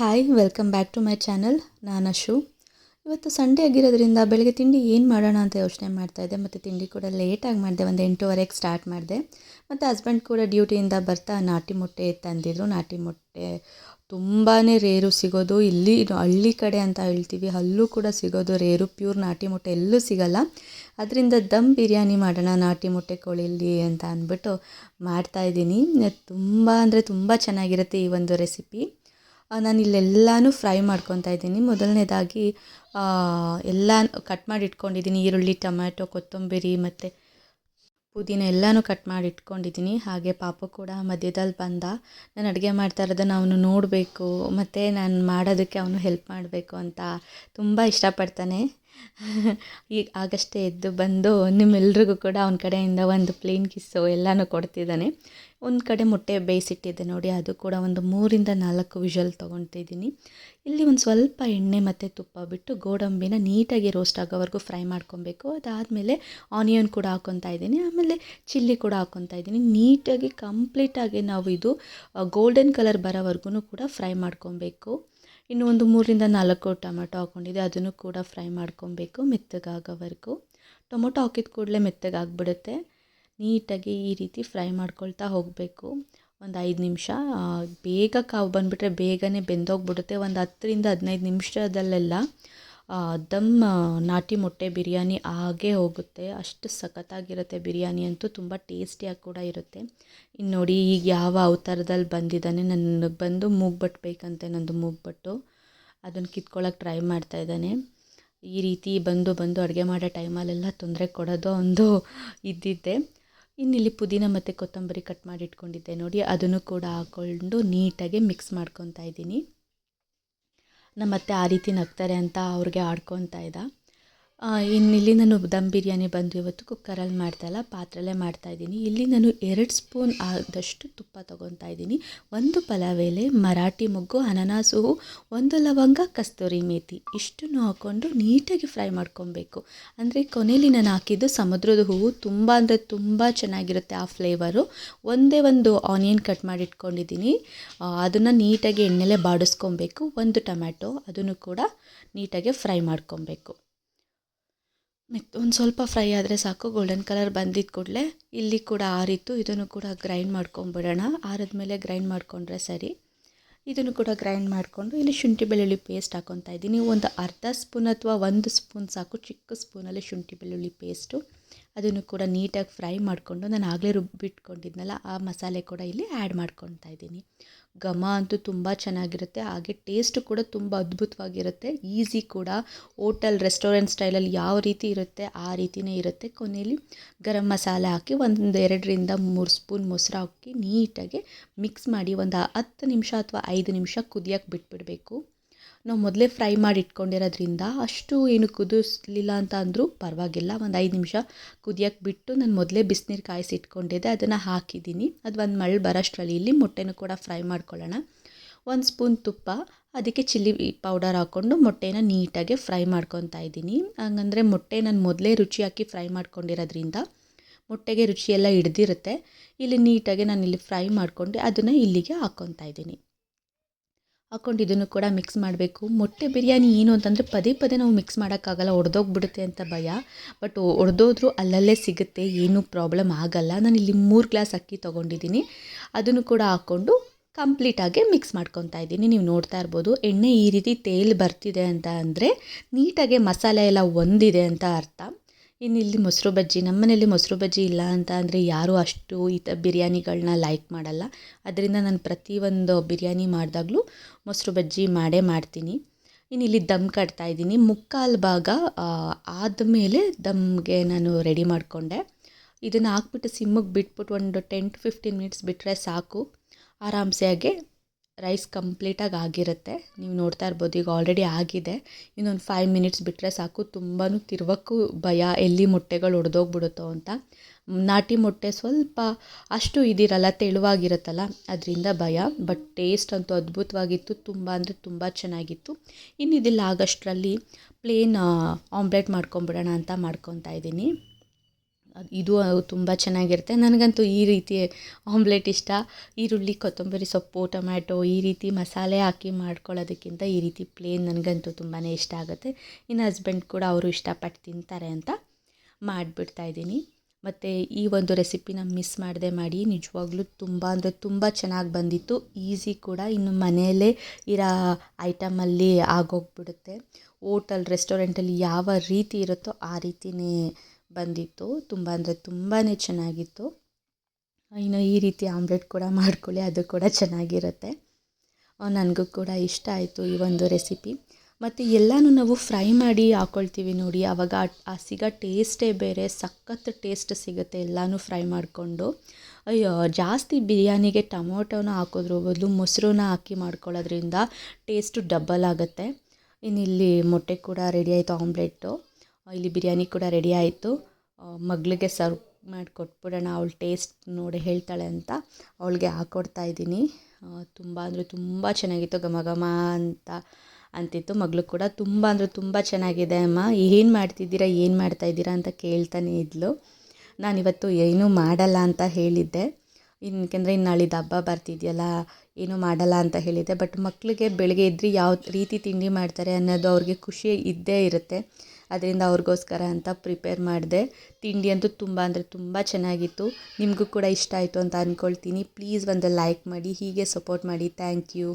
Hi welcome back to my channel ನಾನು ಅಶು. ಇವತ್ತು Sunday ಆಗಿರೋದ್ರಿಂದ ಬೆಳಗ್ಗೆ ತಿಂಡಿ ಏನು ಮಾಡೋಣ ಅಂತ ಯೋಚನೆ ಮಾಡ್ತಾಯಿದ್ದೆ ಮತ್ತು ತಿಂಡಿ ಕೂಡ ಲೇಟಾಗಿ ಮಾಡಿದೆ. ಒಂದು ಎಂಟೂವರೆಗೆ ಸ್ಟಾರ್ಟ್ ಮಾಡಿದೆ. ಮತ್ತು ಹಸ್ಬೆಂಡ್ ಕೂಡ ಡ್ಯೂಟಿಯಿಂದ ಬರ್ತಾ ನಾಟಿ ಮೊಟ್ಟೆ ತಂದಿದ್ರು. ನಾಟಿ ಮೊಟ್ಟೆ ತುಂಬಾ ರೇರು ಸಿಗೋದು. ಇಲ್ಲಿ ಹಳ್ಳಿ ಕಡೆ ಅಂತ ಹೇಳ್ತೀವಿ. ಅಲ್ಲೂ ಕೂಡ ಸಿಗೋದು ರೇರು. ಪ್ಯೂರ್ ನಾಟಿ ಮೊಟ್ಟೆ ಎಲ್ಲೂ ಸಿಗಲ್ಲ. ಅದರಿಂದ ದಮ್ ಬಿರಿಯಾನಿ ಮಾಡೋಣ, ನಾಟಿ ಮೊಟ್ಟೆ ಕೋಳಿಲಿ ಅಂತ ಅಂದ್ಬಿಟ್ಟು ಮಾಡ್ತಾಯಿದ್ದೀನಿ ತುಂಬ ಅಂದರೆ ತುಂಬ ಚೆನ್ನಾಗಿರುತ್ತೆ ಈ ಒಂದು ರೆಸಿಪಿ ನಾನು ಇಲ್ಲೆಲ್ಲನೂ ಫ್ರೈ ಮಾಡ್ಕೊತಾ ಇದ್ದೀನಿ. ಮೊದಲನೇದಾಗಿ ಎಲ್ಲ ಕಟ್ ಮಾಡಿ ಇಟ್ಕೊಂಡಿದ್ದೀನಿ ಈರುಳ್ಳಿ, ಟೊಮ್ಯಾಟೊ, ಕೊತ್ತಂಬರಿ ಮತ್ತು ಪುದೀನ ಎಲ್ಲನೂ ಕಟ್ ಮಾಡಿ ಇಟ್ಕೊಂಡಿದ್ದೀನಿ ಹಾಗೆ ಪಾಪು ಕೂಡ ಮಧ್ಯದಲ್ಲಿ ಬಂದ. ನಾನು ಅಡುಗೆ ಮಾಡ್ತಾ ಇರೋದನ್ನು ಅವನು ನೋಡಬೇಕು. ಮತ್ತು ನಾನು ಮಾಡೋದಕ್ಕೆ ಅವನು ಹೆಲ್ಪ್ ಮಾಡಬೇಕು ಅಂತ ತುಂಬ ಇಷ್ಟಪಡ್ತಾನೆ. ಈಗ ಆಗಷ್ಟೇ ಎದ್ದು ಬಂದು ನಿಮ್ಮೆಲ್ರಿಗೂ ಕೂಡ ಅವನ ಕಡೆಯಿಂದ ಒಂದು ಪ್ಲೇನ್ ಕಿಸ್ಸು ಎಲ್ಲನೂ ಕೊಡ್ತಿದ್ದಾನೆ. ಒಂದು ಕಡೆ ಮೊಟ್ಟೆ ಬೇಯಿಸಿಟ್ಟಿದ್ದೆ ನೋಡಿ, ಅದು ಕೂಡ ಒಂದು ಮೂರಿಂದ ನಾಲ್ಕು ವಿಷಲ್ ತೊಗೊತಿದ್ದೀನಿ ಇಲ್ಲಿ ಒಂದು ಸ್ವಲ್ಪ ಎಣ್ಣೆ ಮತ್ತು ತುಪ್ಪ ಬಿಟ್ಟು ಗೋಡಂಬಿನ ನೀಟಾಗಿ ರೋಸ್ಟ್ ಆಗೋವರೆಗೂ ಫ್ರೈ ಮಾಡ್ಕೊಬೇಕು. ಅದಾದಮೇಲೆ ಆನಿಯನ್ ಕೂಡ ಹಾಕ್ಕೊತಾ ಇದ್ದೀನಿ. ಆಮೇಲೆ ಚಿಲ್ಲಿ ಕೂಡ ಹಾಕ್ಕೊತಾ ಇದ್ದೀನಿ. ನೀಟಾಗಿ ಕಂಪ್ಲೀಟಾಗಿ ನಾವು ಇದು ಗೋಲ್ಡನ್ ಕಲರ್ ಬರೋವರೆಗೂ ಕೂಡ ಫ್ರೈ ಮಾಡ್ಕೊಬೇಕು. ಇನ್ನು ಒಂದು ಮೂರರಿಂದ ನಾಲ್ಕು ಟೊಮೆಟೊ ಹಾಕ್ಕೊಂಡಿದ್ದೆ ಅದನ್ನು ಕೂಡ ಫ್ರೈ ಮಾಡ್ಕೊಬೇಕು ಮೆತ್ತಗಾಗೋವರೆಗೂ. ಟೊಮೊಟೊ ಹಾಕಿದ ಕೂಡಲೇ ಮೆತ್ತಗಾಗ್ಬಿಡುತ್ತೆ. ನೀಟಾಗಿ ಈ ರೀತಿ ಫ್ರೈ ಮಾಡ್ಕೊಳ್ತಾ ಹೋಗಬೇಕು. ಒಂದು ಐದು ನಿಮಿಷ. ಬೇಗ ಕಾವು ಬಂದುಬಿಟ್ರೆ ಬೇಗನೆ ಬೆಂದೋಗ್ಬಿಡುತ್ತೆ. ಒಂದು ಹತ್ತರಿಂದ ಹದಿನೈದು ನಿಮಿಷದಲ್ಲೆಲ್ಲ ದಮ್ ನಾಟಿ ಮೊಟ್ಟೆ ಬಿರಿಯಾನಿ ಆಗೇ ಹೋಗುತ್ತೆ. ಅಷ್ಟು ಸಖತ್ತಾಗಿರುತ್ತೆ ಬಿರಿಯಾನಿ ಅಂತೂ ತುಂಬ ಟೇಸ್ಟಿಯಾಗಿ ಕೂಡ ಇರುತ್ತೆ. ಇನ್ನು ನೋಡಿ ಈಗ ಯಾವ ಅವತಾರದಲ್ಲಿ ಬಂದಿದ್ದಾನೆ, ನನಗೆ ಬಂದು ಮೂಗ್ಬಟ್ಟು ಬೇಕಂತೆ ನಂದು ಮೂಗ್ಬಟ್ಟು. ಅದನ್ನು ಕಿತ್ಕೊಳ್ಳೋಕೆ ಟ್ರೈ ಮಾಡ್ತಾ ಇದ್ದಾನೆ. ಈ ರೀತಿ ಬಂದು ಬಂದು ಅಡುಗೆ ಮಾಡೋ ಟೈಮಲ್ಲೆಲ್ಲ ತೊಂದರೆ ಕೊಡೋದು ಒಂದು ಇದ್ದಿದ್ದೆ. ಇನ್ನಿಲ್ಲಿ ಪುದೀನ ಮತ್ತು ಕೊತ್ತಂಬರಿ ಕಟ್ ಮಾಡಿ ಇಟ್ಕೊಂಡಿದ್ದೆ ನೋಡಿ. ಅದನ್ನು ಕೂಡ ಹಾಕ್ಕೊಂಡು ನೀಟಾಗಿ ಮಿಕ್ಸ್ ಮಾಡ್ಕೊತಾ ಇದ್ದೀನಿ. ನಮ್ಮ ಅತ್ತೆ ಆ ರೀತಿ ನಗ್ತಾರೆ ಅಂತ ಅವ್ರಿಗೆ ಆಡ್ಕೊತಾ ಇದ್ದ. ಇನ್ನಿಲ್ಲಿ ನಾನು ದಮ್ ಬಿರಿಯಾನಿ ಬಂದು ಇವತ್ತು ಕುಕ್ಕರಲ್ಲಿ ಮಾಡ್ತಾಯಿಲ್ಲ ಪಾತ್ರೆಯಲ್ಲೇ ಮಾಡ್ತಾಯಿದ್ದೀನಿ ಇಲ್ಲಿ ನಾನು ಎರಡು ಸ್ಪೂನ್ ಆದಷ್ಟು ತುಪ್ಪ ತೊಗೊತಾ ಇದ್ದೀನಿ. ಒಂದು ಪಲಾವ್ ಎಲೆ, ಮರಾಠಿ ಮೊಗ್ಗು, ಅನನಾಸು ಒಂದು ಲವಂಗ, ಕಸ್ತೂರಿ ಮೇಥಿ ಇಷ್ಟನ್ನು ಹಾಕ್ಕೊಂಡು ನೀಟಾಗಿ ಫ್ರೈ ಮಾಡ್ಕೊಬೇಕು. ಅಂದರೆ ಕೊನೆಯಲ್ಲಿ ನಾನು ಹಾಕಿದ್ದು ಸಮುದ್ರದ ಹೂವು. ತುಂಬ ಅಂದರೆ ತುಂಬ ಚೆನ್ನಾಗಿರುತ್ತೆ ಆ ಫ್ಲೇವರು. ಒಂದೇ ಒಂದು ಆನಿಯನ್ ಕಟ್ ಮಾಡಿ ಇಟ್ಕೊಂಡಿದ್ದೀನಿ. ಅದನ್ನು ನೀಟಾಗಿ ಎಣ್ಣೆಲೆ ಬಾಡಿಸ್ಕೊಬೇಕು. ಒಂದು ಟೊಮ್ಯಾಟೊ, ಅದನ್ನು ಕೂಡ ನೀಟಾಗಿ ಫ್ರೈ ಮಾಡ್ಕೊಬೇಕು. ಮೆತ್ ಒಂದು ಸ್ವಲ್ಪ ಫ್ರೈ ಆದರೆ ಸಾಕು ಗೋಲ್ಡನ್ ಕಲರ್ ಬಂದಿದ್ದ ಕೂಡಲೇ ಇಲ್ಲಿ ಕೂಡ ಆರಿತ್ತು. ಇದನ್ನು ಕೂಡ ಗ್ರೈಂಡ್ ಮಾಡ್ಕೊಂಬಿಡೋಣ. ಆರಿದ್ಮೇಲೆ ಗ್ರೈಂಡ್ ಮಾಡಿಕೊಂಡ್ರೆ ಸರಿ. ಇದನ್ನು ಕೂಡ ಗ್ರೈಂಡ್ ಮಾಡಿಕೊಂಡು ಇಲ್ಲಿ ಶುಂಠಿ ಬೆಳ್ಳುಳ್ಳಿ ಪೇಸ್ಟ್ ಹಾಕ್ಕೊತಾ ಇದ್ದೀನಿ ಒಂದು ಅರ್ಧ ಸ್ಪೂನ್ ಅಥವಾ ಒಂದು ಸ್ಪೂನ್ ಸಾಕು, ಚಿಕ್ಕ ಸ್ಪೂನಲ್ಲಿ ಶುಂಠಿ ಬೆಳ್ಳುಳ್ಳಿ ಪೇಸ್ಟು ಅದನ್ನು ಕೂಡ ನೀಟಾಗಿ ಫ್ರೈ ಮಾಡಿಕೊಂಡು ನಾನು ಆಗಲೇ ರುಬ್ಬಿಟ್ಕೊಂಡಿದ್ನಲ್ಲ, ಆ ಮಸಾಲೆ ಕೂಡ ಇಲ್ಲಿ ಆ್ಯಡ್ ಮಾಡ್ಕೊತಾ ಇದ್ದೀನಿ. ಘಮ ಅಂತೂ ತುಂಬ ಚೆನ್ನಾಗಿರುತ್ತೆ, ಹಾಗೆ ಟೇಸ್ಟು ಕೂಡ ತುಂಬ ಅದ್ಭುತವಾಗಿರುತ್ತೆ. ಈಸಿ ಕೂಡ, ಹೋಟೆಲ್, ರೆಸ್ಟೋರೆಂಟ್ ಸ್ಟೈಲಲ್ಲಿ ಯಾವ ರೀತಿ ಇರುತ್ತೆ, ಆ ರೀತಿಯೇ ಇರುತ್ತೆ. ಕೊನೆಯಲ್ಲಿ ಗರಂ ಮಸಾಲೆ ಹಾಕಿ ಒಂದು ಎರಡರಿಂದ ಮೂರು ಸ್ಪೂನ್ ಮೊಸರು ಹಾಕಿ ನೀಟಾಗಿ ಮಿಕ್ಸ್ ಮಾಡಿ ಒಂದು ಹತ್ತು ನಿಮಿಷ ಅಥವಾ ಐದು ನಿಮಿಷ ಕುದಿಯೋಕೆ ಬಿಟ್ಬಿಡಬೇಕು. ನಾವು ಮೊದಲೇ ಫ್ರೈ ಮಾಡಿ ಇಟ್ಕೊಂಡಿರೋದ್ರಿಂದ ಅಷ್ಟು ಏನು ಕುದಿಸ್ಲಿಲ್ಲ ಅಂತ ಅಂದರೂ ಪರವಾಗಿಲ್ಲ. ಒಂದು ಐದು ನಿಮಿಷ ಕುದಿಯೋಕ್ಕೆ ಬಿಟ್ಟು ನಾನು ಮೊದಲೇ ಬಿಸಿನೀರು ಕಾಯಿಸಿ ಇಟ್ಕೊಂಡಿದ್ದೆ ಅದನ್ನು ಹಾಕಿದ್ದೀನಿ. ಅದು ಒಂದು ಮಳೆ ಬರೋಷ್ಟರಲ್ಲಿ ಇಲ್ಲಿ ಮೊಟ್ಟೆನೂ ಕೂಡ ಫ್ರೈ ಮಾಡ್ಕೊಳ್ಳೋಣ. ಒಂದು ಸ್ಪೂನ್ ತುಪ್ಪ, ಅದಕ್ಕೆ ಚಿಲ್ಲಿ ಪೌಡರ್ ಹಾಕ್ಕೊಂಡು ಮೊಟ್ಟೆನ ನೀಟಾಗಿ ಫ್ರೈ ಮಾಡ್ಕೊತಾ ಇದ್ದೀನಿ. ಹಂಗಂದರೆ ಮೊಟ್ಟೆ ನಾನು ಮೊದಲೇ ರುಚಿ ಹಾಕಿ ಫ್ರೈ ಮಾಡ್ಕೊಂಡಿರೋದ್ರಿಂದ ಮೊಟ್ಟೆಗೆ ರುಚಿಯೆಲ್ಲ ಹಿಡ್ದಿರುತ್ತೆ. ಇಲ್ಲಿ ನೀಟಾಗಿ ನಾನು ಇಲ್ಲಿ ಫ್ರೈ ಮಾಡಿಕೊಂಡು ಅದನ್ನು ಇಲ್ಲಿಗೆ ಹಾಕ್ಕೊತಾ ಇದ್ದೀನಿ. ಹಾಕ್ಕೊಂಡು ಇದನ್ನು ಕೂಡ ಮಿಕ್ಸ್ ಮಾಡಬೇಕು. ಮೊಟ್ಟೆ ಬಿರಿಯಾನಿ ಏನು ಅಂತಂದರೆ ಪದೇ ಪದೇ ನಾವು ಮಿಕ್ಸ್ ಮಾಡೋಕ್ಕಾಗಲ್ಲ. ಒಡೆದೋಗ್ಬಿಡುತ್ತೆ ಅಂತ ಭಯ. ಬಟ್ ಒಡೆದೋದ್ರೂ ಅಲ್ಲಲ್ಲೇ ಸಿಗುತ್ತೆ. ಏನೂ ಪ್ರಾಬ್ಲಮ್ ಆಗಲ್ಲ. ನಾನು ಇಲ್ಲಿ ಮೂರು ಗ್ಲಾಸ್ ಅಕ್ಕಿ ತೊಗೊಂಡಿದ್ದೀನಿ. ಅದನ್ನು ಕೂಡ ಹಾಕ್ಕೊಂಡು ಕಂಪ್ಲೀಟಾಗಿ ಮಿಕ್ಸ್ ಮಾಡ್ಕೊತಾ ಇದ್ದೀನಿ. ನೀವು ನೋಡ್ತಾ ಇರ್ಬೋದು, ಎಣ್ಣೆ ಈ ರೀತಿ ತೇಲ್ ಬರ್ತಿದೆ ಅಂತ ಅಂದರೆ ನೀಟಾಗಿ ಮಸಾಲೆ ಎಲ್ಲ ಒಂದಿದೆ ಅಂತ ಅರ್ಥ. ಇನ್ನು ಇಲ್ಲಿ ಮೊಸರು ಬಜ್ಜಿ ನಮ್ಮ ಮನೇಲಿ ಮೊಸರು ಬಜ್ಜಿ ಇಲ್ಲ ಅಂತ ಅಂದರೆ ಯಾರೂ ಅಷ್ಟು ಈ ಥರ ಬಿರಿಯಾನಿಗಳನ್ನ ಲೈಕ್ ಮಾಡಲ್ಲ. ಅದರಿಂದ ನಾನು ಪ್ರತಿಯೊಂದು ಬಿರಿಯಾನಿ ಮಾಡಿದಾಗಲೂ ಮೊಸರು ಬಜ್ಜಿ ಮಾಡೇ ಮಾಡ್ತೀನಿ. ಇನ್ನು ಇಲ್ಲಿ ದಮ್ ಕಟ್ತಾ ಇದ್ದೀನಿ. ಮುಕ್ಕಾಲು ಭಾಗ ಆದಮೇಲೆ ದಮ್ಗೆ ನಾನು ರೆಡಿ ಮಾಡಿಕೊಂಡೆ. ಇದನ್ನು ಹಾಕ್ಬಿಟ್ಟು ಸಿಮ್ಮಿಗೆ ಬಿಟ್ಬಿಟ್ಟು ಒಂದು ಟೆನ್ ಟು ಫಿಫ್ಟೀನ್ ಮಿನಿಟ್ಸ್ ಬಿಟ್ಟರೆ ಸಾಕು. ಆರಾಮ್ಸೆಯಾಗೆ ರೈಸ್ ಕಂಪ್ಲೀಟಾಗಿ ಆಗಿರುತ್ತೆ. ನೀವು ನೋಡ್ತಾ ಇರ್ಬೋದು, ಈಗ ಆಲ್ರೆಡಿ ಆಗಿದೆ. ಇನ್ನೊಂದು ಫೈವ್ ಮಿನಿಟ್ಸ್ ಬಿಟ್ಟರೆ ಸಾಕು. ತುಂಬಾ ತಿರುವಕ್ಕೂ ಭಯ, ಎಲ್ಲಿ ಮೊಟ್ಟೆಗಳು ಒಡೆದೋಗ್ಬಿಡುತ್ತೋ ಅಂತ. ನಾಟಿ ಮೊಟ್ಟೆ ಸ್ವಲ್ಪ ಅಷ್ಟು ಇದಿರಲ್ಲ, ತೆಳುವಾಗಿರುತ್ತಲ್ಲ, ಅದರಿಂದ ಭಯ. ಬಟ್ ಟೇಸ್ಟ್ ಅಂತೂ ಅದ್ಭುತವಾಗಿತ್ತು. ತುಂಬ ಅಂದರೆ ತುಂಬ ಚೆನ್ನಾಗಿತ್ತು. ಇನ್ನು ಇದಿಲ್ಲ ಆಗಷ್ಟರಲ್ಲಿ ಪ್ಲೇನ್ ಆಮ್ಲೆಟ್ ಮಾಡ್ಕೊಂಬಿಡೋಣ ಅಂತ ಮಾಡ್ಕೊತಾ ಇದ್ದೀನಿ. ಇದು ತುಂಬ ಚೆನ್ನಾಗಿರುತ್ತೆ. ನನಗಂತೂ ಈ ರೀತಿ ಆಮ್ಲೆಟ್ ಇಷ್ಟ. ಈರುಳ್ಳಿ, ಕೊತ್ತಂಬರಿ ಸೊಪ್ಪು, ಟೊಮ್ಯಾಟೊ ಈ ರೀತಿ ಮಸಾಲೆ ಹಾಕಿ ಮಾಡ್ಕೊಳ್ಳೋದಕ್ಕಿಂತ ಈ ರೀತಿ ಪ್ಲೇನ್ ನನಗಂತೂ ತುಂಬಾ ಇಷ್ಟ ಆಗುತ್ತೆ. ಇನ್ನು ಹಸ್ಬೆಂಡ್ ಕೂಡ ಅವರು ಇಷ್ಟಪಟ್ಟು ತಿಂತಾರೆ ಅಂತ ಮಾಡಿಬಿಡ್ತಾ ಇದ್ದೀನಿ. ಮತ್ತು ಈ ಒಂದು ರೆಸಿಪಿನ ಮಿಸ್ ಮಾಡದೆ ಮಾಡಿ ನಿಜವಾಗ್ಲೂ ತುಂಬ ಅಂದರೆ ತುಂಬ ಚೆನ್ನಾಗಿ ಬಂದಿತ್ತು. ಈಸಿ ಕೂಡ ಇನ್ನು ಮನೆಯಲ್ಲೇ ಇರೋ ಐಟಮಲ್ಲಿ ಆಗೋಗ್ಬಿಡುತ್ತೆ. ಓಟಲ್ ರೆಸ್ಟೋರೆಂಟಲ್ಲಿ ಯಾವ ರೀತಿ ಇರುತ್ತೋ ಆ ರೀತಿಯೇ ಬಂದಿತ್ತು. ತುಂಬ ಅಂದರೆ ತುಂಬಾ ಚೆನ್ನಾಗಿತ್ತು. ಇನ್ನು ಈ ರೀತಿ ಆಮ್ಲೆಟ್ ಕೂಡ ಮಾಡ್ಕೊಳ್ಳಿ, ಅದು ಕೂಡ ಚೆನ್ನಾಗಿರುತ್ತೆ. ನನಗೂ ಕೂಡ ಇಷ್ಟ ಆಯಿತು ಈ ಒಂದು ರೆಸಿಪಿ. ಮತ್ತು ಎಲ್ಲನೂ ನಾವು ಫ್ರೈ ಮಾಡಿ ಹಾಕ್ಕೊಳ್ತೀವಿ ನೋಡಿ ಆವಾಗ ಆ- ಸಿಗೋ ಟೇಸ್ಟೇ ಬೇರೆ, ಸಖತ್ ಟೇಸ್ಟ್ ಸಿಗುತ್ತೆ ಎಲ್ಲನೂ ಫ್ರೈ ಮಾಡಿಕೊಂಡು. ಅಯ್ಯೋ, ಜಾಸ್ತಿ ಬಿರಿಯಾನಿಗೆ ಟೊಮೊಟೊನ ಹಾಕೋದ್ರ ಬದಲು ಮೊಸರನ್ನ ಹಾಕಿ ಮಾಡ್ಕೊಳ್ಳೋದ್ರಿಂದ ಟೇಸ್ಟು ಡಬ್ಬಲ್ ಆಗುತ್ತೆ. ಇನ್ನು ಇಲ್ಲಿ ಮೊಟ್ಟೆ ಕೂಡ ರೆಡಿ ಆಯಿತು, ಆಮ್ಲೆಟ್ಟು. ಇಲ್ಲಿ ಬಿರಿಯಾನಿ ಕೂಡ ರೆಡಿ ಆಯಿತು. ಮಗಳಿಗೆ ಸರ್ವ್ ಮಾಡಿ ಕೊಟ್ಬಿಡೋಣ ಅವಳು ಟೇಸ್ಟ್ ನೋಡಿ ಹೇಳ್ತಾಳೆ ಅಂತ ಅವಳಿಗೆ ಹಾಕ್ಕೊಡ್ತಾ ಇದ್ದೀನಿ. ತುಂಬ ಅಂದರೆ ತುಂಬ ಚೆನ್ನಾಗಿತ್ತು, ಘಮ ಘಮ ಅಂತ ಅಂತಿತ್ತು. ಮಗಳು ಕೂಡ ತುಂಬ ಅಂದರೆ ತುಂಬ ಚೆನ್ನಾಗಿದೆ ಅಮ್ಮ. ಏನು ಮಾಡ್ತಿದ್ದೀರಾ, ಏನು ಮಾಡ್ತಾಯಿದ್ದೀರಾ ಅಂತ ಕೇಳ್ತಾನೆ ಇದ್ಲು. ನಾನಿವತ್ತು ಏನೂ ಮಾಡಲ್ಲ ಅಂತ ಹೇಳಿದ್ದೆ. ಇನ್ಕೆಂದರೆ ಇನ್ನು ನಾಳಿದ್ದು ಹಬ್ಬ ಬರ್ತಿದೆಯಲ್ಲ, ಏನೂ ಮಾಡಲ್ಲ ಅಂತ ಹೇಳಿದೆ ಬಟ್ ಮಕ್ಕಳಿಗೆ ಬೆಳಗ್ಗೆ ಎದ್ದು ಯಾವ ರೀತಿ ತಿಂಡಿ ಮಾಡ್ತಾರೆ ಅನ್ನೋದು ಅವ್ರಿಗೆ ಖುಷಿ ಇದ್ದೇ ಇರುತ್ತೆ. ಅದರಿಂದ ಅವ್ರಿಗೋಸ್ಕರ ಅಂತ ಪ್ರಿಪೇರ್ ಮಾಡಿದೆ. ತಿಂಡಿ ಅಂತೂ ತುಂಬ ಅಂದರೆ ತುಂಬ ಚೆನ್ನಾಗಿತ್ತು. ನಿಮಗೂ ಕೂಡ ಇಷ್ಟ ಆಯಿತು ಅಂತ ಅಂದ್ಕೊಳ್ತೀನಿ ಪ್ಲೀಸ್ ಒಂದು ಲೈಕ್ ಮಾಡಿ, ಹೀಗೆ ಸಪೋರ್ಟ್ ಮಾಡಿ. Thank you